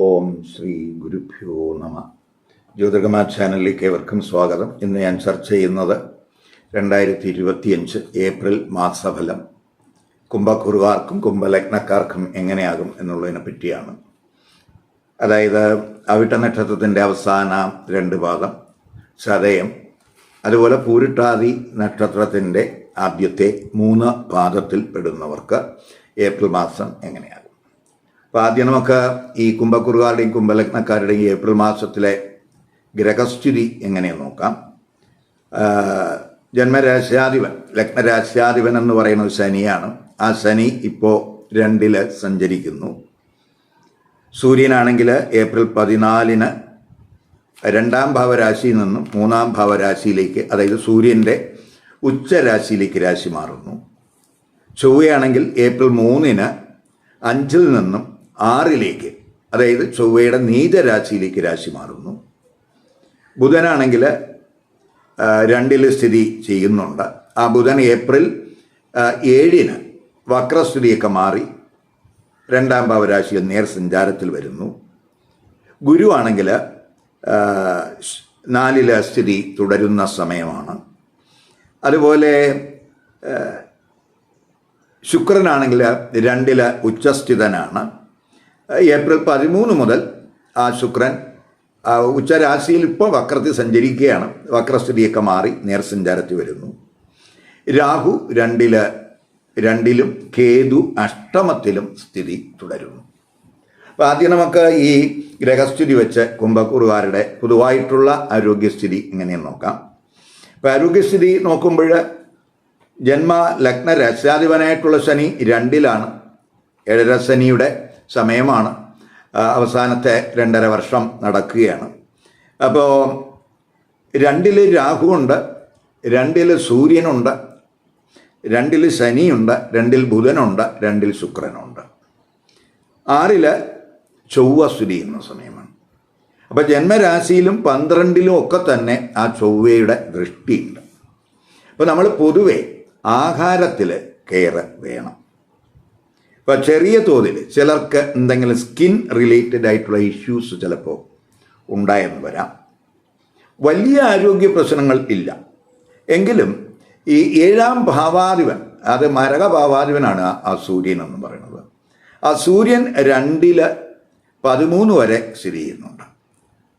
ഓം ശ്രീ ഗുരുഭ്യോ നമ. ജ്യോതിർഗമാ ചാനലിലേക്ക് ഏവർക്കും സ്വാഗതം. ഇന്ന് ഞാൻ ചർച്ച ചെയ്യുന്നത് രണ്ടായിരത്തി ഇരുപത്തിയഞ്ച് ഏപ്രിൽ മാസഫലം. കുംഭക്കുറുകാർക്കും കുംഭലഗ്നക്കാർക്കും എങ്ങനെയാകും എന്നുള്ളതിനെ പറ്റിയാണ്. അതായത് അവിട്ട നക്ഷത്രത്തിന്റെ അവസാന രണ്ട് പാദം ചതയം അതുപോലെ പൂരിട്ടാതി നക്ഷത്രത്തിന്റെ ആദ്യത്തെ മൂന്ന് പാദത്തിൽ പെടുന്നവർക്ക് ഏപ്രിൽ മാസം എങ്ങനെയാകും. അപ്പോൾ ആദ്യം നമുക്ക് ഈ കുംഭക്കുറുകാരുടെയും കുംഭലഗ്നക്കാരുടെയും ഏപ്രിൽ മാസത്തിലെ ഗ്രഹസ്ഥിതി എങ്ങനെയെന്ന് നോക്കാം? ജന്മരാശ്യാധിപൻ ലഗ്നരാശ്യാധിപൻ എന്ന് പറയുന്നത് ശനിയാണ്. ആ ശനി ഇപ്പോൾ രണ്ടിൽ സഞ്ചരിക്കുന്നു. സൂര്യനാണെങ്കിൽ ഏപ്രിൽ പതിനാലിന് രണ്ടാം ഭാവരാശിയിൽ നിന്നും മൂന്നാം ഭാവരാശിയിലേക്ക് അതായത് സൂര്യന്റെ ഉച്ചരാശിയിലേക്ക് രാശി മാറുന്നു. ചൊവ്വയാണെങ്കിൽ ഏപ്രിൽ മൂന്നിന് അഞ്ചിൽ നിന്നും ആറിലേക്ക് അതായത് ചൊവ്വയുടെ നീചരാശിയിലേക്ക് രാശി മാറുന്നു. ബുധനാണെങ്കിൽ രണ്ടിൽ സ്ഥിതി ചെയ്യുന്നുണ്ട്. ആ ബുധൻ ഏപ്രിൽ ഏഴിന് വക്രസ്ഥിതിയൊക്കെ മാറി രണ്ടാം ഭാവരാശിയിൽ നേർ സഞ്ചാരത്തിൽ വരുന്നു. ഗുരു ആണെങ്കിൽ നാലിലെ സ്ഥിതി തുടരുന്ന സമയമാണ്. അതുപോലെ ശുക്രനാണെങ്കിൽ രണ്ടിലെ ഉച്ചസ്ഥിതനാണ്. ഏപ്രിൽ പതിമൂന്ന് മുതൽ ആ ശുക്രൻ ഉച്ചരാശിയിൽ ഇപ്പോൾ വക്രത്തിൽ സഞ്ചരിക്കുകയാണ്. വക്രസ്ഥിതിയൊക്കെ മാറി നേർസഞ്ചാരത്തിൽ വരുന്നു. രാഹു രണ്ടിൽ രണ്ടിലും കേതു അഷ്ടമത്തിലും സ്ഥിതി തുടരുന്നു. അപ്പോൾ ആദ്യം നമുക്ക് ഈ ഗ്രഹസ്ഥിതി വെച്ച് കുംഭക്കുറുകാരുടെ പൊതുവായിട്ടുള്ള ആരോഗ്യസ്ഥിതി എങ്ങനെയെന്ന് നോക്കാം. അപ്പോൾ ആരോഗ്യസ്ഥിതി നോക്കുമ്പോൾ ജന്മ ലഗ്ന രക്ഷാധിപനായിട്ടുള്ള ശനി രണ്ടിലാണ്. ഏഴര ശനിയുടെ സമയമാണ്. അവസാനത്തെ രണ്ടര വർഷം നടക്കുകയാണ്. അപ്പോൾ രണ്ടിൽ രാഹുവുണ്ട് രണ്ടിൽ സൂര്യനുണ്ട് രണ്ടിൽ ശനിയുണ്ട് രണ്ടിൽ ബുധനുണ്ട് രണ്ടിൽ ശുക്രനുണ്ട്. ആറിൽ ചൊവ്വ സ്ഥിതി ചെയ്യുന്ന സമയമാണ്. അപ്പോൾ ജന്മരാശിയിലും പന്ത്രണ്ടിലും ഒക്കെ തന്നെ ആ ചൊവ്വയുടെ ദൃഷ്ടിയുണ്ട്. അപ്പോൾ നമ്മൾ പൊതുവെ ആഹാരത്തിൽ കെയർ വേണം. ഇപ്പോൾ ചെറിയ തോതിൽ ചിലർക്ക് എന്തെങ്കിലും സ്കിൻ റിലേറ്റഡ് ആയിട്ടുള്ള ഇഷ്യൂസ് ചിലപ്പോൾ ഉണ്ടായെന്ന് വരാം. വലിയ ആരോഗ്യ പ്രശ്നങ്ങൾ ഇല്ല. എങ്കിലും ഈ ഏഴാം ഭാവാധിപൻ അത് മരക ഭാവാധിപനാണ് ആ- സൂര്യൻ എന്ന് പറയുന്നത്. ആ സൂര്യൻ രണ്ടിൽ പതിമൂന്ന് വരെ സ്ഥിതി ചെയ്യുന്നുണ്ട്.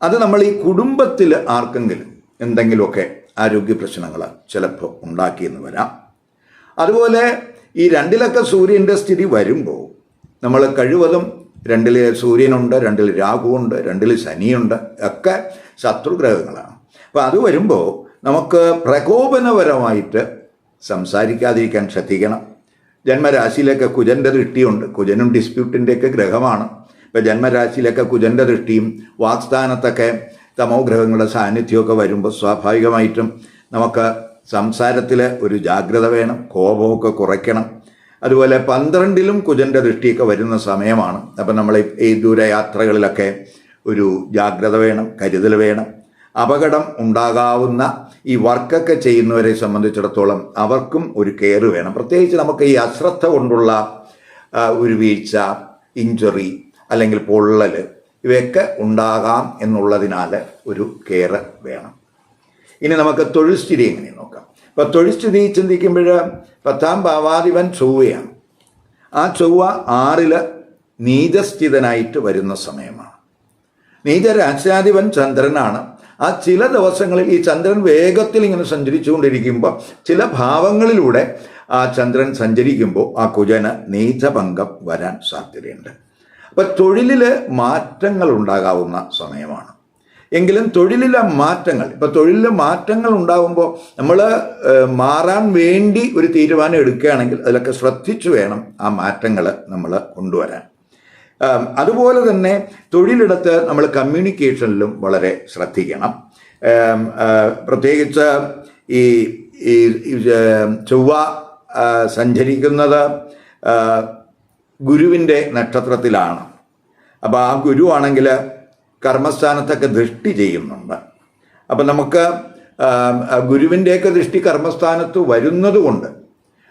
അത് നമ്മൾ ഈ കുടുംബത്തിൽ ആർക്കെങ്കിലും എന്തെങ്കിലുമൊക്കെ ആരോഗ്യ പ്രശ്നങ്ങൾ ചിലപ്പോൾ ഉണ്ടാക്കിയെന്ന് വരാം. അതുപോലെ ഈ രണ്ടിലൊക്കെ സൂര്യന്റെ സ്ഥിതി വരുമ്പോൾ നമ്മൾ കഴിവതും രണ്ടിൽ സൂര്യനുണ്ട് രണ്ടിൽ രാഹുവുണ്ട് രണ്ടിൽ ശനിയുണ്ട് ഒക്കെ ശത്രുഗ്രഹങ്ങളാണ്. അപ്പോൾ അത് വരുമ്പോൾ നമുക്ക് പ്രകോപനപരമായിട്ട് സംസാരിക്കാതിരിക്കാൻ ശ്രദ്ധിക്കണം. ജന്മരാശിയിലൊക്കെ കുജന്റെ ദൃഷ്ടിയുണ്ട്. കുജനും ഡിസ്പ്യൂട്ടിന്റെയൊക്കെ ഗ്രഹമാണ്. ഇപ്പോൾ ജന്മരാശിയിലൊക്കെ കുജന്റെ ദൃഷ്ടിയും വാക്സ്ഥാനത്തൊക്കെ തമോ ഗ്രഹങ്ങളുടെ സാന്നിധ്യമൊക്കെ വരുമ്പോൾ സ്വാഭാവികമായിട്ടും നമുക്ക് സംസാരത്തിൽ ഒരു ജാഗ്രത വേണം കോപമൊക്കെ കുറയ്ക്കണം. അതുപോലെ പന്ത്രണ്ടിലും കുജന്റെ ദൃഷ്ടിയൊക്കെ വരുന്ന സമയമാണ്. അപ്പം നമ്മൾ ഈ- ദൂര ദൂരയാത്രകളിലൊക്കെ ഒരു ജാഗ്രത വേണം കരുതൽ വേണം. അപകടം ഉണ്ടാകാവുന്ന ഈ വർക്കൊക്കെ ചെയ്യുന്നവരെ സംബന്ധിച്ചിടത്തോളം അവർക്കും ഒരു കെയർ വേണം. പ്രത്യേകിച്ച് നമുക്ക് ഈ അശ്രദ്ധ കൊണ്ടുള്ള ഒരു വീഴ്ച ഇഞ്ചുറി അല്ലെങ്കിൽ പൊള്ളൽ ഇവയൊക്കെ ഉണ്ടാകാം എന്നുള്ളതിനാൽ ഒരു കെയർ വേണം. ഇനി നമുക്ക് തൊഴിൽ സ്ഥിതി എങ്ങനെ നോക്കാം? ഇപ്പൊ തൊഴിൽ സ്ഥിതി ചിന്തിക്കുമ്പോൾ പത്താം ഭാവാധിപൻ ചൊവ്വയാണ്. ആ ചൊവ്വ ആറിൽ നീചസ്ഥിതനായിട്ട് വരുന്ന സമയമാണ്. നീചരാശ്യാധിപൻ ചന്ദ്രനാണ്. ആ ചില ദിവസങ്ങളിൽ ഈ ചന്ദ്രൻ വേഗത്തിൽ ഇങ്ങനെ സഞ്ചരിച്ചുകൊണ്ടിരിക്കുമ്പോൾ ചില ഭാവങ്ങളിലൂടെ ആ ചന്ദ്രൻ സഞ്ചരിക്കുമ്പോൾ ആ കുജന് നീചഭംഗം വരാൻ സാധ്യതയുണ്ട്. അപ്പം തൊഴിലിൽ മാറ്റങ്ങൾ ഉണ്ടാകാവുന്ന സമയമാണ്. എങ്കിലും തൊഴിലിലെ മാറ്റങ്ങൾ ഇപ്പൊ തൊഴിലിലെ മാറ്റങ്ങൾ ഉണ്ടാകുമ്പോൾ നമ്മൾ മാറാൻ വേണ്ടി ഒരു തീരുമാനം എടുക്കുകയാണെങ്കിൽ അതിലൊക്കെ ശ്രദ്ധിച്ചു വേണം ആ മാറ്റങ്ങൾ നമ്മൾ കൊണ്ടുവരാൻ. അതുപോലെ തന്നെ തൊഴിലിടത്ത് നമ്മൾ കമ്മ്യൂണിക്കേഷനിലും വളരെ ശ്രദ്ധിക്കണം. പ്രത്യേകിച്ച് ഈ ഈ ചൊവ്വ സഞ്ചരിക്കുന്നത് ഗുരുവിന്റെ നക്ഷത്രത്തിലാണ്. അപ്പോൾ ആ ഗുരു ആണെങ്കിൽ കർമ്മസ്ഥാനത്തൊക്കെ ദൃഷ്ടി ചെയ്യുന്നുണ്ട്. അപ്പം നമുക്ക് ഗുരുവിന്റെയൊക്കെ ദൃഷ്ടി കർമ്മസ്ഥാനത്ത് വരുന്നതുകൊണ്ട്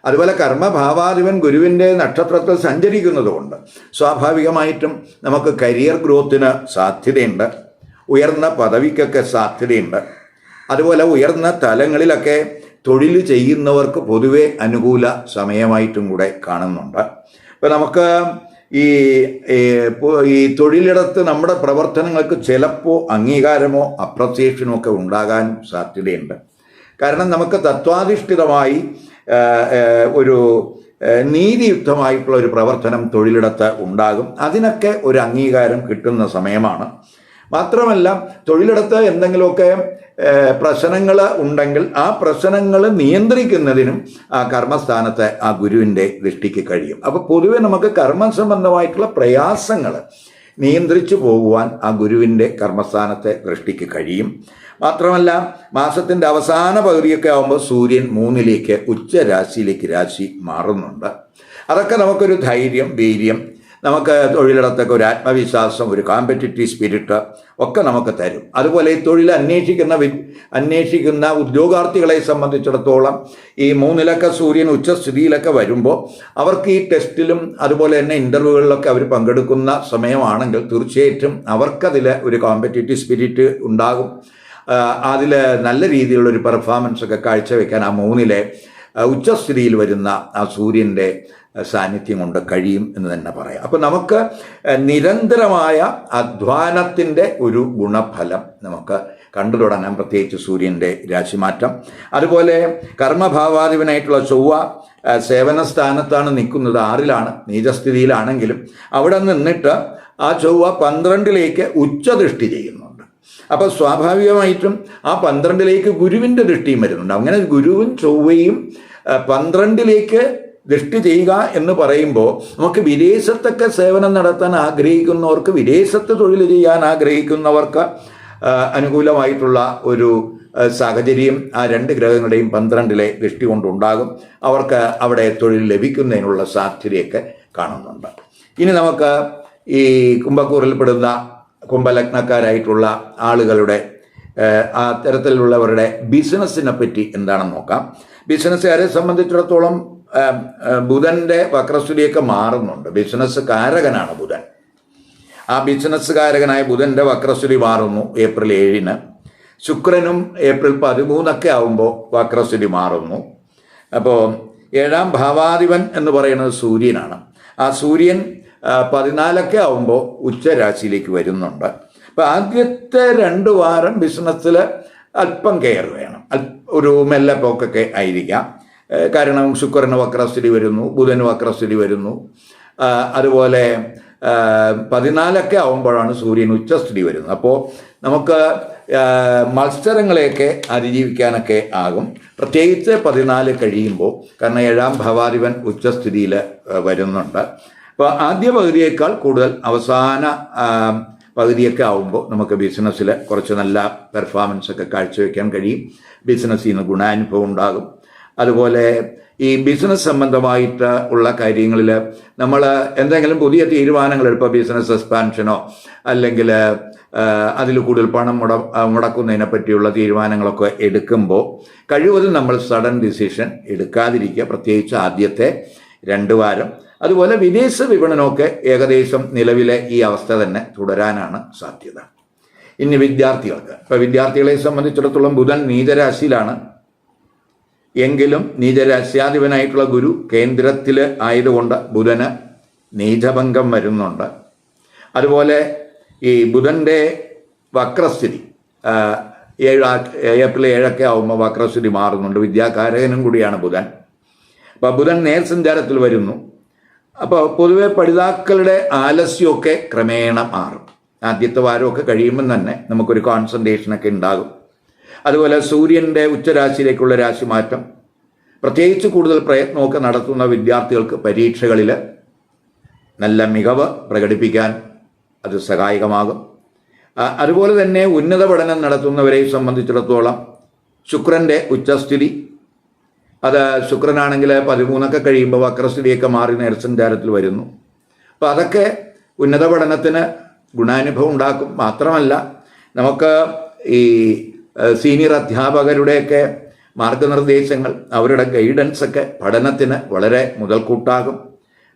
അതുപോലെ കർമ്മഭാവാധിപൻ ഗുരുവിന്റെ നക്ഷത്രത്തിൽ സഞ്ചരിക്കുന്നതുകൊണ്ട് സ്വാഭാവികമായിട്ടും നമുക്ക് കരിയർ ഗ്രോത്തിന് സാധ്യതയുണ്ട്. ഉയർന്ന പദവിക്കൊക്കെ സാധ്യതയുണ്ട്. അതുപോലെ ഉയർന്ന തലങ്ങളിലൊക്കെ തൊഴിൽ ചെയ്യുന്നവർക്ക് പൊതുവെ അനുകൂല സമയമായിട്ടും കൂടെ കാണുന്നുണ്ട്. ഇപ്പം നമുക്ക് ഈ ഈ തൊഴിലിടത്ത് നമ്മുടെ പ്രവർത്തനങ്ങൾക്ക് ചിലപ്പോൾ അംഗീകാരമോ അപ്രസിയേഷനോ ഒക്കെ ഉണ്ടാകാൻ സാധ്യതയുണ്ട്. കാരണം നമുക്ക് തത്വാധിഷ്ഠിതമായി ഒരു നീതിയുക്തമായിട്ടുള്ള ഒരു പ്രവർത്തനം തൊഴിലിടത്ത് ഉണ്ടാകും. അതിനൊക്കെ ഒരു അംഗീകാരം കിട്ടുന്ന സമയമാണ്. മാത്രമല്ല തൊഴിലിടത്ത് എന്തെങ്കിലുമൊക്കെ പ്രശ്നങ്ങൾ ഉണ്ടെങ്കിൽ ആ പ്രശ്നങ്ങൾ നിയന്ത്രിക്കുന്നതിനും ആ കർമ്മസ്ഥാനത്തെ ആ ഗുരുവിന്റെ ദൃഷ്ടിക്ക് കഴിയും. അപ്പോൾ പൊതുവെ നമുക്ക് കർമ്മ സംബന്ധമായിട്ടുള്ള പ്രയാസങ്ങൾ നിയന്ത്രിച്ചു പോകുവാൻ ആ ഗുരുവിന്റെ കർമ്മസ്ഥാനത്തെ ദൃഷ്ടിക്ക് കഴിയും. മാത്രമല്ല മാസത്തിന്റെ അവസാന പകുതിയൊക്കെ ആകുമ്പോൾ സൂര്യൻ മൂന്നിലേക്ക് ഉച്ചരാശിയിലേക്ക് രാശി മാറുന്നുണ്ട്. അതൊക്കെ നമുക്കൊരു ധൈര്യം വീര്യം നമുക്ക് തൊഴിലിടത്തൊക്കെ ഒരു ആത്മവിശ്വാസം ഒരു കോമ്പറ്റിറ്റീവ് സ്പിരിറ്റ് ഒക്കെ നമുക്ക് തരും. അതുപോലെ ഈ തൊഴിൽ അന്വേഷിക്കുന്ന അന്വേഷിക്കുന്ന ഉദ്യോഗാർത്ഥികളെ സംബന്ധിച്ചിടത്തോളം ഈ മൂന്നിലൊക്കെ സൂര്യൻ ഉച്ചസ്ഥിതിയിലൊക്കെ വരുമ്പോൾ അവർക്ക് ഈ ടെസ്റ്റിലും അതുപോലെ തന്നെ ഇന്റർവ്യൂകളിലൊക്കെ അവർ പങ്കെടുക്കുന്ന സമയമാണെങ്കിൽ തീർച്ചയായിട്ടും അവർക്കതിൽ ഒരു കോമ്പറ്റിറ്റീവ് സ്പിരിറ്റ് ഉണ്ടാകും. അതിൽ നല്ല രീതിയിലുള്ള ഒരു പെർഫോമൻസ് ഒക്കെ കാഴ്ചവെക്കാൻ ആ മൂന്നിലെ ഉച്ചസ്ഥിതിയിൽ വരുന്ന ആ സൂര്യന്റെ സാന്നിധ്യം കൊണ്ട് കഴിയും എന്ന് തന്നെ പറയാം. അപ്പം നമുക്ക് നിരന്തരമായ അധ്വാനത്തിന്റെ ഒരു ഗുണഫലം നമുക്ക് കണ്ടു തുടങ്ങാം. പ്രത്യേകിച്ച് സൂര്യന്റെ രാശിമാറ്റം. അതുപോലെ കർമ്മഭാവാധിപനായിട്ടുള്ള ചൊവ്വ സേവന സ്ഥാനത്താണ് നിൽക്കുന്നത്. ആറിലാണ് നീചസ്ഥിതിയിലാണെങ്കിലും അവിടെ നിന്നിട്ട് ആ ചൊവ്വ പന്ത്രണ്ടിലേക്ക് ഉച്ചദൃഷ്ടി ചെയ്യുന്നുണ്ട്. അപ്പോൾ സ്വാഭാവികമായിട്ടും ആ പന്ത്രണ്ടിലേക്ക് ഗുരുവിന്റെ ദൃഷ്ടിയും വരുന്നുണ്ട്. അങ്ങനെ ഗുരുവും ചൊവ്വയും പന്ത്രണ്ടിലേക്ക് ദൃഷ്ടി ചെയ്യുക എന്ന് പറയുമ്പോൾ നമുക്ക് വിദേശത്തൊക്കെ സേവനം നടത്താൻ ആഗ്രഹിക്കുന്നവർക്ക് വിദേശത്ത് തൊഴിൽ ചെയ്യാൻ ആഗ്രഹിക്കുന്നവർക്ക് അനുകൂലമായിട്ടുള്ള ഒരു സാഹചര്യം ആ രണ്ട് ഗ്രഹങ്ങളുടെയും പന്ത്രണ്ടിലെ ദൃഷ്ടി കൊണ്ടുണ്ടാകും. അവർക്ക് അവിടെ തൊഴിൽ ലഭിക്കുന്നതിനുള്ള സാധ്യതയൊക്കെ കാണുന്നുണ്ട്. ഇനി നമുക്ക് ഈ കുംഭക്കൂറിൽപ്പെടുന്ന കുംഭലഗ്നക്കാരായിട്ടുള്ള ആളുകളുടെ ഏഹ്, ആ തരത്തിലുള്ളവരുടെ ബിസിനസ്സിനെ പറ്റി എന്താണെന്ന് നോക്കാം. ബിസിനസ്സുകാരെ സംബന്ധിച്ചിടത്തോളം ബുധന്റെ വക്രസ്ഥിതിയൊക്കെ മാറുന്നുണ്ട്. ബിസിനസ് കാരകനാണ് ബുധൻ. ആ ബിസിനസ്സുകാരകനായ ബുധന്റെ വക്രസ്ഥിതി മാറുന്നു ഏപ്രിൽ ഏഴിന്. ശുക്രനും ഏപ്രിൽ പതിമൂന്നൊക്കെ ആവുമ്പോൾ വക്രസ്ഥിതി മാറുന്നു. അപ്പോൾ ഏഴാം ഭാവാധിപൻ എന്ന് പറയുന്നത് സൂര്യനാണ്. ആ സൂര്യൻ പതിനാലൊക്കെ ആവുമ്പോൾ ഉച്ചരാശിയിലേക്ക് വരുന്നുണ്ട്. അപ്പോൾ ആദ്യത്തെ രണ്ട് വാരം ബിസിനസ്സിൽ അല്പം കെയർ വേണം. ഒരു മെല്ലെ പോക്കൊക്കെ ആയിരിക്കാം. കാരണം ശുക്രന് വക്രസ്ഥിതി വരുന്നു ബുധന് വക്രസ്ഥിതി വരുന്നു. അതുപോലെ പതിനാലൊക്കെ ആവുമ്പോഴാണ് സൂര്യൻ ഉച്ചസ്ഥിതി വരുന്നത്. അപ്പോൾ നമുക്ക് മത്സരങ്ങളെയൊക്കെ അതിജീവിക്കാനൊക്കെ ആകും. പ്രത്യേകിച്ച് പതിനാല് കഴിയുമ്പോൾ കാരണം ഏഴാം ഭവാധിപൻ ഉച്ചസ്ഥിതിയിൽ വരുന്നുണ്ട്. അപ്പോൾ ആദ്യ പകുതിയേക്കാൾ കൂടുതൽ അവസാന പകുതിയൊക്കെ ആവുമ്പോൾ നമുക്ക് ബിസിനസ്സിൽ കുറച്ച് നല്ല പെർഫോമൻസ് ഒക്കെ കാഴ്ചവെക്കാൻ കഴിയും. ബിസിനസ്സിൽ നിന്ന് ഗുണാനുഭവം ഉണ്ടാകും. അതുപോലെ ഈ ബിസിനസ് സംബന്ധമായിട്ട് ഉള്ള കാര്യങ്ങളിൽ നമ്മൾ എന്തെങ്കിലും പുതിയ തീരുമാനങ്ങൾ എടുപ്പോൾ ബിസിനസ് എക്സ്പാൻഷനോ അല്ലെങ്കിൽ അതിൽ കൂടുതൽ പണം മുട മുടക്കുന്നതിനെ പറ്റിയുള്ള തീരുമാനങ്ങളൊക്കെ എടുക്കുമ്പോൾ കഴിവതും നമ്മൾ സഡൻ ഡിസിഷൻ എടുക്കാതിരിക്കുക. പ്രത്യേകിച്ച് ആദ്യത്തെ രണ്ട് വാരം അതുപോലെ വിദേശ വിപണനമൊക്കെ ഏകദേശം നിലവിലെ ഈ അവസ്ഥ തന്നെ തുടരാനാണ് സാധ്യത. ഇനി വിദ്യാർത്ഥികൾക്ക്. ഇപ്പോൾ വിദ്യാർത്ഥികളെ സംബന്ധിച്ചിടത്തോളം ബുധൻ നീചരാശിയിലാണ്. എങ്കിലും നീചരാശ്യാധിപനായിട്ടുള്ള ഗുരു കേന്ദ്രത്തിൽ ആയതുകൊണ്ട് ബുധന് നീചഭംഗം വരുന്നുണ്ട്. അതുപോലെ ഈ ബുധന്റെ വക്രസ്ഥിതി ഏഴ് ഏപ്രിൽ ഏഴൊക്കെ ആകുമ്പോൾ വക്രസ്ഥിതി മാറുന്നുണ്ട്. വിദ്യാകാരകനും കൂടിയാണ് ബുധൻ. അപ്പോൾ ബുധൻ നേർസഞ്ചാരത്തിൽ വരുന്നു. അപ്പോൾ പൊതുവെ പഠിതാക്കളുടെ ആലസ്യമൊക്കെ ക്രമേണ മാറും. ആദ്യത്തെ വാരമൊക്കെ കഴിയുമ്പം തന്നെ നമുക്കൊരു കോൺസെൻട്രേഷനൊക്കെ ഉണ്ടാകും. അതുപോലെ സൂര്യന്റെ ഉച്ചരാശിയിലേക്കുള്ള രാശിമാറ്റം പ്രത്യേകിച്ച് കൂടുതൽ പ്രയത്നമൊക്കെ നടത്തുന്ന വിദ്യാർത്ഥികൾക്ക് പരീക്ഷകളിൽ നല്ല മികവ് പ്രകടിപ്പിക്കാൻ അത് സഹായകമാകും. അതുപോലെ തന്നെ ഉന്നത പഠനം നടത്തുന്നവരെ സംബന്ധിച്ചിടത്തോളം ശുക്രന്റെ ഉച്ചസ്ഥിതി അത് ശുക്രനാണെങ്കിൽ പതിമൂന്നൊക്കെ കഴിയുമ്പോൾ വക്രസ്ഥിതിയൊക്കെ മാറി നേർസഞ്ചാരത്തിൽ വരുന്നു. അപ്പോൾ അതൊക്കെ ഉന്നത പഠനത്തിന് ഗുണാനുഭവം ഉണ്ടാക്കും. മാത്രമല്ല നമുക്ക് ഈ സീനിയർ അധ്യാപകരുടെയൊക്കെ മാർഗനിർദ്ദേശങ്ങൾ അവരുടെ ഗൈഡൻസ് ഒക്കെ പഠനത്തിന് വളരെ മുതൽക്കൂട്ടാകും.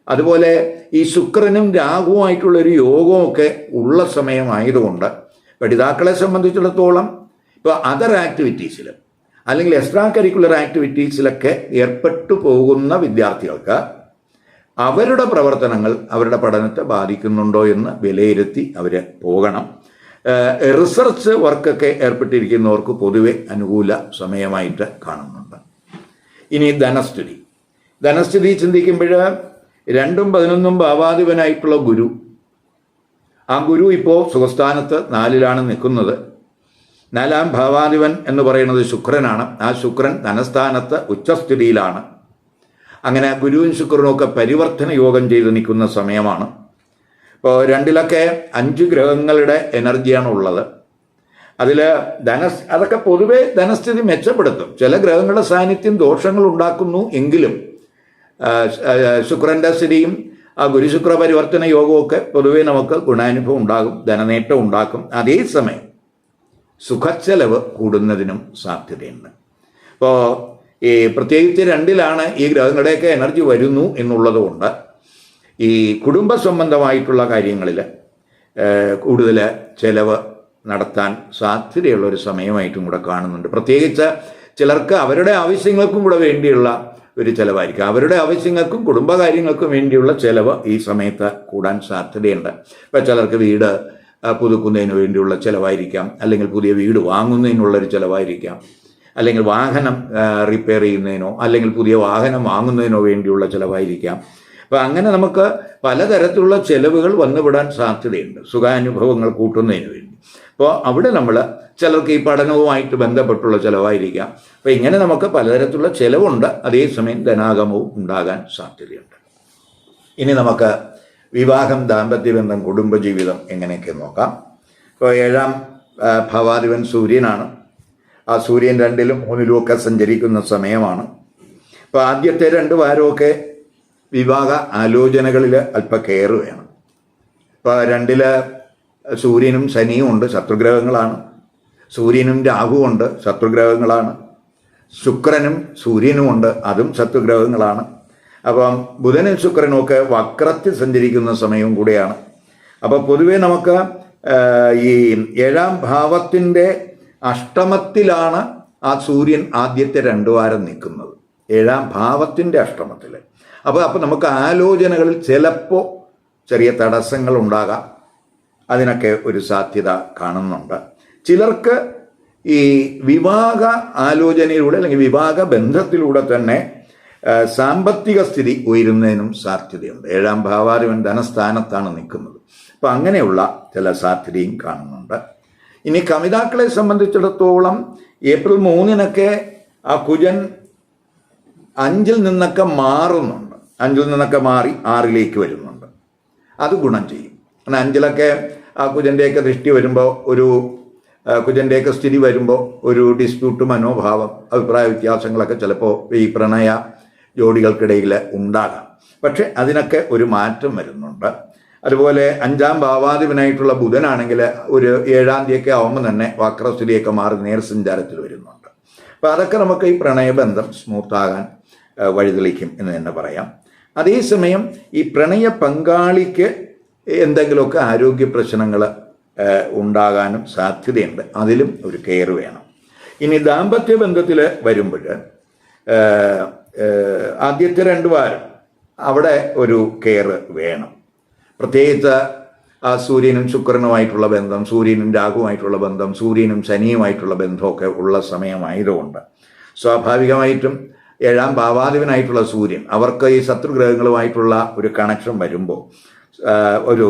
അതുപോലെ ഈ ശുക്രനും രാഹുവുമായിട്ടുള്ളൊരു യോഗമൊക്കെ ഉള്ള സമയമായതുകൊണ്ട് പഠിതാക്കളെ സംബന്ധിച്ചിടത്തോളം ഇപ്പോൾ അതർ ആക്ടിവിറ്റീസിൽ അല്ലെങ്കിൽ എക്സ്ട്രാ കരിക്കുലർ ആക്ടിവിറ്റീസിലൊക്കെ ഏർപ്പെട്ടു പോകുന്ന വിദ്യാർത്ഥികൾക്ക് അവരുടെ പ്രവർത്തനങ്ങൾ അവരുടെ പഠനത്തെ ബാധിക്കുന്നുണ്ടോ എന്ന് വിലയിരുത്തി അവർ പോകണം. റിസർച്ച് വർക്കൊക്കെ ഏർപ്പെട്ടിരിക്കുന്നവർക്ക് പൊതുവെ അനുകൂല സമയമായിട്ട് കാണുന്നുണ്ട്. ഇനി ധനസ്ഥിതി. ധനസ്ഥിതി ചിന്തിക്കുമ്പോൾ രണ്ടും പതിനൊന്നും ഭാവാധിപനായിട്ടുള്ള ഗുരു. ആ ഗുരു ഇപ്പോൾ സുഖസ്ഥാനത്ത് നാലിലാണ് നിൽക്കുന്നത്. നാലാം ഭാവാധിപൻ എന്ന് പറയുന്നത് ശുക്രനാണ്. ആ ശുക്രൻ ധനസ്ഥാനത്ത് ഉച്ചസ്ഥിതിയിലാണ്. അങ്ങനെ ഗുരുവും ശുക്രനും ഒക്കെ പരിവർത്തന യോഗം ചെയ്ത് നിൽക്കുന്ന സമയമാണ്. ഇപ്പോൾ രണ്ടിലൊക്കെ അഞ്ച് ഗ്രഹങ്ങളുടെ എനർജിയാണ് ഉള്ളത്. അതിൽ ധന അതൊക്കെ പൊതുവെ ധനസ്ഥിതി മെച്ചപ്പെടുത്തും. ചില ഗ്രഹങ്ങളുടെ സാന്നിധ്യം ദോഷങ്ങൾ ഉണ്ടാക്കുന്നു എങ്കിലും ശുക്രന്റെ സ്ഥിതിയും ആ ഗുരുശുക്ര പരിവർത്തന യോഗമൊക്കെ പൊതുവെ നമുക്ക് ഗുണാനുഭവം ഉണ്ടാകും ധനനേട്ടം ഉണ്ടാക്കും. അതേസമയം സുഖച്ചെലവ് കൂടുന്നതിനും സാധ്യതയുണ്ട്. ഇപ്പോൾ ഈ പ്രത്യേകിച്ച് രണ്ടിലാണ് ഈ ഗ്രഹങ്ങളുടെയൊക്കെ എനർജി വരുന്നു എന്നുള്ളതുകൊണ്ട് ഈ കുടുംബ സംബന്ധമായിട്ടുള്ള കാര്യങ്ങളിൽ കൂടുതൽ ചെലവ് നടത്താൻ സാധ്യതയുള്ള ഒരു സമയമായിട്ടും കൂടെ കാണുന്നുണ്ട്. പ്രത്യേകിച്ച് ചിലർക്ക് അവരുടെ ആവശ്യങ്ങൾക്കും കൂടെ വേണ്ടിയുള്ള ഒരു ചിലവായിരിക്കും. അവരുടെ ആവശ്യങ്ങൾക്കും കുടുംബകാര്യങ്ങൾക്കും വേണ്ടിയുള്ള ചിലവ് ഈ സമയത്ത് കൂടാൻ സാധ്യതയുണ്ട്. ഇപ്പം ചിലർക്ക് വീട് പുതുക്കുന്നതിന് വേണ്ടിയുള്ള ചിലവായിരിക്കാം. അല്ലെങ്കിൽ പുതിയ വീട് വാങ്ങുന്നതിനുള്ള ഒരു ചിലവായിരിക്കാം. അല്ലെങ്കിൽ വാഹനം റിപ്പയർ ചെയ്യുന്നതിനോ അല്ലെങ്കിൽ പുതിയ വാഹനം വാങ്ങുന്നതിനോ വേണ്ടിയുള്ള ചിലവായിരിക്കാം. അപ്പോൾ അങ്ങനെ നമുക്ക് പലതരത്തിലുള്ള ചിലവുകൾ വന്നുവിടാൻ സാധ്യതയുണ്ട്. സുഖാനുഭവങ്ങൾ കൂട്ടുന്നതിന് വേണ്ടി. അപ്പോൾ അവിടെ നമ്മൾ ചിലർക്ക് ഈ പഠനവുമായിട്ട് ബന്ധപ്പെട്ടുള്ള ചിലവായിരിക്കാം. അപ്പോൾ ഇങ്ങനെ നമുക്ക് പലതരത്തിലുള്ള ചിലവുണ്ട്. അതേസമയം ധനാഗമവും ഉണ്ടാകാൻ സാധ്യതയുണ്ട്. ഇനി നമുക്ക് വിവാഹം ദാമ്പത്യബന്ധം കുടുംബജീവിതം എങ്ങനെയൊക്കെ നോക്കാം. ഇപ്പോൾ ഏഴാം ഭവാധിപൻ സൂര്യനാണ്. ആ സൂര്യൻ രണ്ടിലും മൂന്നിലും ഒക്കെ സഞ്ചരിക്കുന്ന സമയമാണ്. അപ്പോൾ ആദ്യത്തെ രണ്ട് വാരമൊക്കെ വിവാഹ ആലോചനകളിൽ അല്പ കെയർ വേണം ഇപ്പോൾ രണ്ടിൽ സൂര്യനും ശനിയും ഉണ്ട് ശത്രുഗ്രഹങ്ങളാണ്. സൂര്യനും രാഹുവുണ്ട് ശത്രുഗ്രഹങ്ങളാണ്. ശുക്രനും സൂര്യനുമുണ്ട് അതും ശത്രുഗ്രഹങ്ങളാണ്. അപ്പം ബുധനും ശുക്രനും ഒക്കെ വക്രത്തിൽ സഞ്ചരിക്കുന്ന സമയവും കൂടിയാണ്. അപ്പോൾ പൊതുവേ നമുക്ക് ഈ ഏഴാം ഭാവത്തിന്റെ അഷ്ടമത്തിലാണ് ആ സൂര്യൻ ആദ്യത്തെ രണ്ടു വാരം നിൽക്കുന്നത്. ഏഴാം ഭാവത്തിന്റെ അഷ്ടമത്തിൽ അപ്പോൾ അപ്പോൾ നമുക്ക് ആലോചനകളിൽ ചിലപ്പോൾ ചെറിയ തടസ്സങ്ങൾ ഉണ്ടാകാം. അതിനൊക്കെ ഒരു സാധ്യത കാണുന്നുണ്ട്. ചിലർക്ക് ഈ വിവാഹ ആലോചനയിലൂടെ അല്ലെങ്കിൽ വിവാഹ ബന്ധത്തിലൂടെ തന്നെ സാമ്പത്തിക സ്ഥിതി ഉയരുന്നതിനും സാധ്യതയുണ്ട്. ഏഴാം ഭാവാധിപൻ ധനസ്ഥാനത്താണ് നിൽക്കുന്നത്. അപ്പം അങ്ങനെയുള്ള ചില സാധ്യതയും കാണുന്നുണ്ട്. ഇനി കമിതാക്കളെ സംബന്ധിച്ചിടത്തോളം ഏപ്രിൽ മൂന്നിനൊക്കെ ആ കുജൻ അഞ്ചിൽ നിന്നൊക്കെ മാറുന്നുണ്ട്. അഞ്ചിൽ നിന്നൊക്കെ മാറി ആറിലേക്ക് വരുന്നുണ്ട്. അത് ഗുണം ചെയ്യും. കാരണം അഞ്ചിലൊക്കെ ആ കുജന്റെയൊക്കെ ദൃഷ്ടി വരുമ്പോൾ ഒരു കുജന്റെയൊക്കെ സ്ഥിതി വരുമ്പോൾ ഒരു ഡിസ്പ്യൂട്ട് മനോഭാവം അഭിപ്രായ വ്യത്യാസങ്ങളൊക്കെ ചിലപ്പോൾ ഈ പ്രണയ ജോഡികൾക്കിടയിൽ ഉണ്ടാകാം. പക്ഷെ അതിനൊക്കെ ഒരു മാറ്റം വരുന്നുണ്ട്. അതുപോലെ അഞ്ചാം ഭാവാധിപനായിട്ടുള്ള ബുധനാണെങ്കിൽ ഒരു ഏഴാം തീയതിയൊക്കെ ആവുമ്പോൾ തന്നെ വക്രസ്ഥിതിയൊക്കെ മാറി നേർസഞ്ചാരത്തിൽ വരുന്നുണ്ട്. അപ്പോൾ അതൊക്കെ നമുക്ക് ഈ പ്രണയബന്ധം സ്മൂത്താകാൻ വഴിതെളിക്കും എന്ന് തന്നെ പറയാം. അതേസമയം ഈ പ്രണയ പങ്കാളിക്ക് എന്തെങ്കിലുമൊക്കെ ആരോഗ്യ പ്രശ്നങ്ങൾ ഉണ്ടാകാനും സാധ്യതയുണ്ട്. അതിലും ഒരു കെയർ വേണം. ഇനി ദാമ്പത്യ ബന്ധത്തിൽ വരുമ്പോൾ ആദ്യത്തെ രണ്ട് വാരം അവിടെ ഒരു കെയർ വേണം. പ്രത്യേകിച്ച് ആ സൂര്യനും ശുക്രനുമായിട്ടുള്ള ബന്ധം സൂര്യനും രാഹുവുമായിട്ടുള്ള ബന്ധം സൂര്യനും ശനിയുമായിട്ടുള്ള ബന്ധമൊക്കെ ഉള്ള സമയമായതുകൊണ്ട് സ്വാഭാവികമായിട്ടും ഏഴാം ഭാവാധിപനായിട്ടുള്ള സൂര്യൻ അവർക്ക് ഈ ശത്രുഗ്രഹങ്ങളുമായിട്ടുള്ള ഒരു കണക്ഷൻ വരുമ്പോൾ ഒരു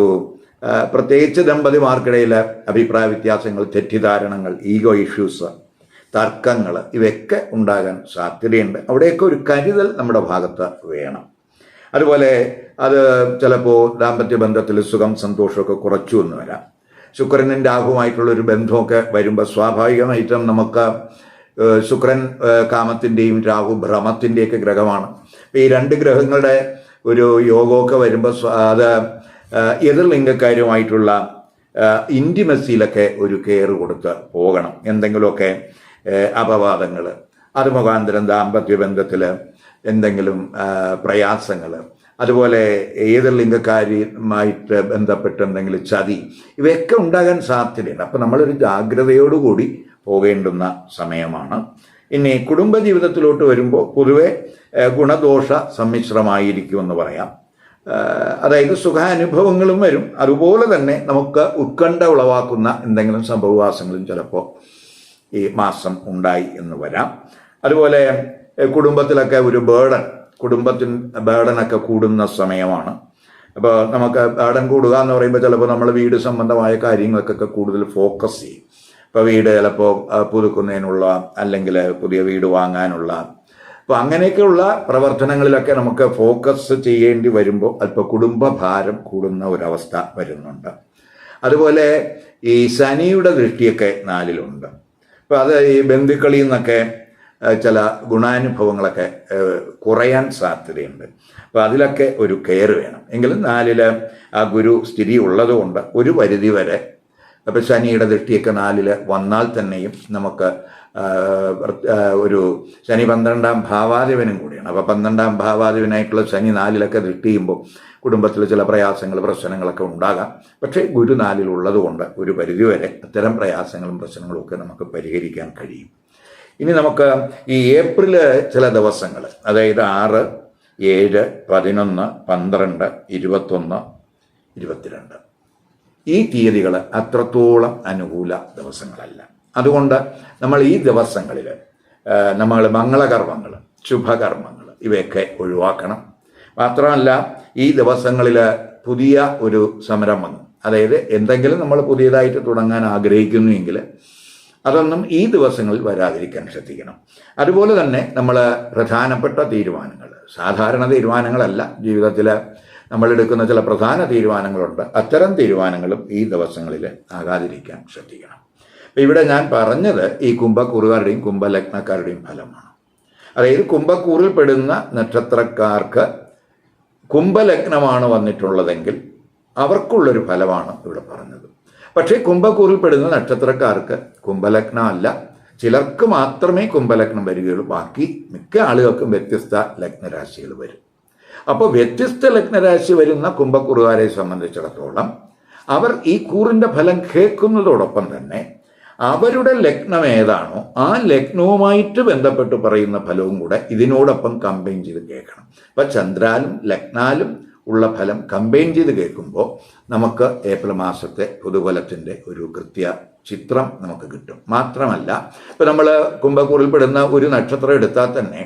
പ്രത്യേകിച്ച് ദമ്പതിമാർക്കിടയിൽ അഭിപ്രായ വ്യത്യാസങ്ങൾ തെറ്റിദ്ധാരണങ്ങൾ ഈഗോ ഇഷ്യൂസ് തർക്കങ്ങൾ ഇവയൊക്കെ ഉണ്ടാകാൻ സാധ്യതയുണ്ട്. അവിടെയൊക്കെ ഒരു കരുതൽ നമ്മുടെ ഭാഗത്ത് വേണം. അതുപോലെ അത് ചിലപ്പോൾ ദാമ്പത്യ ബന്ധത്തിൽ സുഖം സന്തോഷമൊക്കെ കുറച്ചു എന്ന് വരാം. ശുക്രനും രാഹുവുമായിട്ടുള്ള ഒരു ബന്ധമൊക്കെ വരുമ്പോൾ സ്വാഭാവികമായിട്ടും നമുക്ക് ശുക്രൻ കാമത്തിന്റെയും രാഹു ഭ്രമത്തിന്റെയൊക്കെ ഗ്രഹമാണ്. ഈ രണ്ട് ഗ്രഹങ്ങളുടെ ഒരു യോഗമൊക്കെ വരുമ്പോൾ അത് എതിർ ലിംഗക്കാരുമായിട്ടുള്ള ഇന്റിമസിയിലൊക്കെ ഒരു കെയർ കൊടുത്ത് പോകണം. എന്തെങ്കിലുമൊക്കെ അപവാദങ്ങൾ അത് മുഖാന്തരം ദാമ്പത്യ ബന്ധത്തിൽ എന്തെങ്കിലും പ്രയാസങ്ങൾ അതുപോലെ ഏതൊരു ലിംഗക്കാരിയുമായിട്ട് ബന്ധപ്പെട്ട് എന്തെങ്കിലും ചതി ഇവയൊക്കെ ഉണ്ടാകാൻ സാധ്യതയുണ്ട്. അപ്പം നമ്മളൊരു ജാഗ്രതയോടുകൂടി പോകേണ്ടുന്ന സമയമാണ്. ഇനി കുടുംബജീവിതത്തിലോട്ട് വരുമ്പോൾ പൊതുവെ ഗുണദോഷ സമ്മിശ്രമായിരിക്കുമെന്ന് പറയാം. അതായത് സുഖാനുഭവങ്ങളും വരും. അതുപോലെ തന്നെ നമുക്ക് ഉത്കണ്ഠ ഉളവാക്കുന്ന എന്തെങ്കിലും സംഭവവാസങ്ങളും ചിലപ്പോൾ ഈ മാസം ഉണ്ടായി എന്ന് വരാം. അതുപോലെ കുടുംബത്തിലൊക്കെ ഒരു ബേർഡൻ കുടുംബത്തിൻ ബേർഡനൊക്കെ കൂടുന്ന സമയമാണ്. അപ്പോൾ നമുക്ക് ബേർഡൻ കൂടുക എന്ന് പറയുമ്പോൾ ചിലപ്പോൾ നമ്മൾ വീട് സംബന്ധമായ കാര്യങ്ങൾക്കൊക്കെ കൂടുതൽ ഫോക്കസ് ചെയ്യും. ഇപ്പോൾ വീട് ചിലപ്പോൾ പുതുക്കുന്നതിനുള്ള അല്ലെങ്കിൽ പുതിയ വീട് വാങ്ങാനുള്ള. അപ്പോൾ അങ്ങനെയൊക്കെയുള്ള പ്രവർത്തനങ്ങളിലൊക്കെ നമുക്ക് ഫോക്കസ് ചെയ്യേണ്ടി വരുമ്പോൾ അല്പം കുടുംബഭാരം കൂടുന്ന ഒരവസ്ഥ വരുന്നുണ്ട്. അതുപോലെ ഈ ശനിയുടെ ദൃഷ്ടിയൊക്കെ നാലിലുണ്ട്. അപ്പോൾ അത് ഈ ബന്ധുക്കളിൽ നിന്നൊക്കെ ചില ഗുണാനുഭവങ്ങളൊക്കെ കുറയാൻ സാധ്യതയുണ്ട്. അപ്പോൾ അതിലൊക്കെ ഒരു കെയർ വേണം. എങ്കിലും നാലിൽ ആ ഗുരു സ്ഥിതി ഉള്ളതുകൊണ്ട് ഒരു പരിധി വരെ അപ്പോൾ ശനിയുടെ ദൃഷ്ടിയൊക്കെ നാലിൽ വന്നാൽ തന്നെയും നമുക്ക് ഒരു ശനി പന്ത്രണ്ടാം ഭാവാധിപനും കൂടിയാണ്. അപ്പോൾ പന്ത്രണ്ടാം ഭാവാധിപനായിട്ടുള്ള ശനി നാലിലൊക്കെ ദൃഷ്ടിയുമ്പോൾ കുടുംബത്തിൽ ചില പ്രയാസങ്ങൾ പ്രശ്നങ്ങളൊക്കെ ഉണ്ടാകാം. പക്ഷേ ഗുരു നാലിലുള്ളത് കൊണ്ട് ഒരു പരിധിവരെ അത്തരം പ്രയാസങ്ങളും പ്രശ്നങ്ങളും ഒക്കെ നമുക്ക് പരിഹരിക്കാൻ കഴിയും. ഇനി നമുക്ക് ഈ ഏപ്രിൽ ചില ദിവസങ്ങൾ അതായത് ആറ് ഏഴ് പതിനൊന്ന് പന്ത്രണ്ട് ഇരുപത്തൊന്ന് ഇരുപത്തിരണ്ട്. ഈ തീയതികൾ അത്രത്തോളം അനുകൂല ദിവസങ്ങളല്ല. അതുകൊണ്ട് നമ്മൾ ഈ ദിവസങ്ങളിൽ നമ്മൾ മംഗളകർമ്മങ്ങൾ ശുഭകർമ്മങ്ങൾ ഇവയൊക്കെ ഒഴിവാക്കണം. മാത്രമല്ല ഈ ദിവസങ്ങളിൽ പുതിയ ഒരു സംരംഭം അതായത് എന്തെങ്കിലും നമ്മൾ പുതിയതായിട്ട് തുടങ്ങാൻ ആഗ്രഹിക്കുന്നുവെങ്കിൽ അതൊന്നും ഈ ദിവസങ്ങളിൽ വരാതിരിക്കാൻ ശ്രദ്ധിക്കണം. അതുപോലെ തന്നെ നമ്മൾ പ്രധാനപ്പെട്ട തീരുമാനങ്ങൾ സാധാരണ തീരുമാനങ്ങളല്ല ജീവിതത്തിൽ നമ്മൾ എടുക്കുന്ന ചില പ്രധാന തീരുമാനങ്ങളുണ്ട്. അത്തരം തീരുമാനങ്ങളും ഈ ദിവസങ്ങളിൽ ആകാതിരിക്കാൻ ശ്രദ്ധിക്കണം. ഇവിടെ ഞാൻ പറഞ്ഞത് ഈ കുംഭക്കൂറുകാരുടെയും കുംഭലഗ്നക്കാരുടെയും ഫലമാണ്. അതായത് കുംഭക്കൂറിൽ പെടുന്ന നക്ഷത്രക്കാർക്ക് കുംഭലഗ്നമാണ് വന്നിട്ടുള്ളതെങ്കിൽ അവർക്കുള്ളൊരു ഫലമാണ് ഇവിടെ പറഞ്ഞത്. പക്ഷേ കുംഭക്കൂറിൽ പെടുന്ന നക്ഷത്രക്കാർക്ക് കുംഭലഗ്നം അല്ല. ചിലർക്ക് മാത്രമേ കുംഭലഗ്നം വരികയുള്ളൂ. ബാക്കി മിക്ക ആളുകൾക്കും വ്യത്യസ്ത ലഗ്നരാശികൾ വരും. അപ്പോൾ വ്യത്യസ്ത ലഗ്നരാശി വരുന്ന കുംഭക്കുറുകാരെ സംബന്ധിച്ചിടത്തോളം അവർ ഈ കൂറിന്റെ ഫലം കേൾക്കുന്നതോടൊപ്പം തന്നെ അവരുടെ ലഗ്നം ഏതാണോ ആ ലഗ്നവുമായിട്ട് ബന്ധപ്പെട്ട് പറയുന്ന ഫലവും കൂടെ ഇതിനോടൊപ്പം കമ്പൈൻ ചെയ്ത് കേൾക്കണം. ഇപ്പം ചന്ദ്രാലും ലഗ്നാലും ഉള്ള ഫലം കമ്പൈൻ ചെയ്ത് കേൾക്കുമ്പോൾ നമുക്ക് ഏപ്രിൽ മാസത്തെ പൊതുഫലത്തിന്റെ ഒരു കൃത്യ ചിത്രം നമുക്ക് കിട്ടും. മാത്രമല്ല ഇപ്പം നമ്മൾ കുംഭക്കൂറിൽപ്പെടുന്ന ഒരു നക്ഷത്രം എടുത്താൽ തന്നെ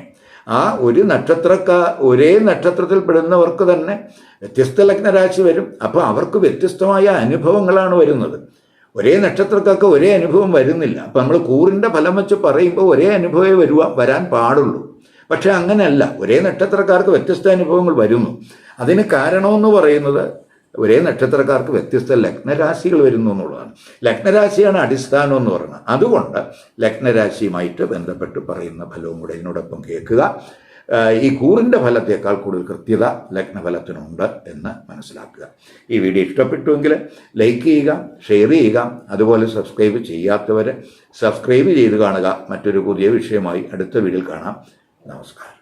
ആ ഒരു നക്ഷത്രക്ക ഒരേ നക്ഷത്രത്തിൽ പെടുന്നവർക്ക് തന്നെ വ്യത്യസ്ത ലഗ്നരാശി വരും. അപ്പോൾ അവർക്ക് വ്യത്യസ്തമായ അനുഭവങ്ങളാണ് വരുന്നത്. ഒരേ നക്ഷത്രക്കാർക്ക് ഒരേ അനുഭവം വരുന്നില്ല. അപ്പം നമ്മൾ കൂറിന്റെ ഫലം വെച്ച് പറയുമ്പോൾ ഒരേ അനുഭവമേ വരുക വരാൻ പാടുള്ളൂ. പക്ഷെ അങ്ങനെയല്ല. ഒരേ നക്ഷത്രക്കാർക്ക് വ്യത്യസ്ത അനുഭവങ്ങൾ വരുന്നു. അതിന് കാരണമെന്ന് പറയുന്നത് ഒരേ നക്ഷത്രക്കാർക്ക് വ്യത്യസ്ത ലഗ്നരാശികൾ വരുന്നു എന്നുള്ളതാണ്. ലഗ്നരാശിയാണ് അടിസ്ഥാനം എന്ന് പറയുന്നത്. അതുകൊണ്ട് ലഗ്നരാശിയുമായിട്ട് ബന്ധപ്പെട്ട് പറയുന്ന ഫലവും കൂടെ ഇതിനോടൊപ്പം കേൾക്കുക. ഈ കൂറിന്റെ ഫലത്തേക്കാൾ കൂടുതൽ കൃത്യത ലഗ്നഫലത്തിനുണ്ട് എന്ന് മനസ്സിലാക്കുക. ഈ വീഡിയോ ഇഷ്ടപ്പെട്ടുവെങ്കിൽ ലൈക്ക് ചെയ്യുക ഷെയർ ചെയ്യുക അതുപോലെ സബ്സ്ക്രൈബ് ചെയ്യാത്തവർ സബ്സ്ക്രൈബ് ചെയ്ത് കാണുക. മറ്റൊരു പുതിയ വിഷയമായി അടുത്ത വീഡിയോയിൽ കാണാം. നമസ്കാരം.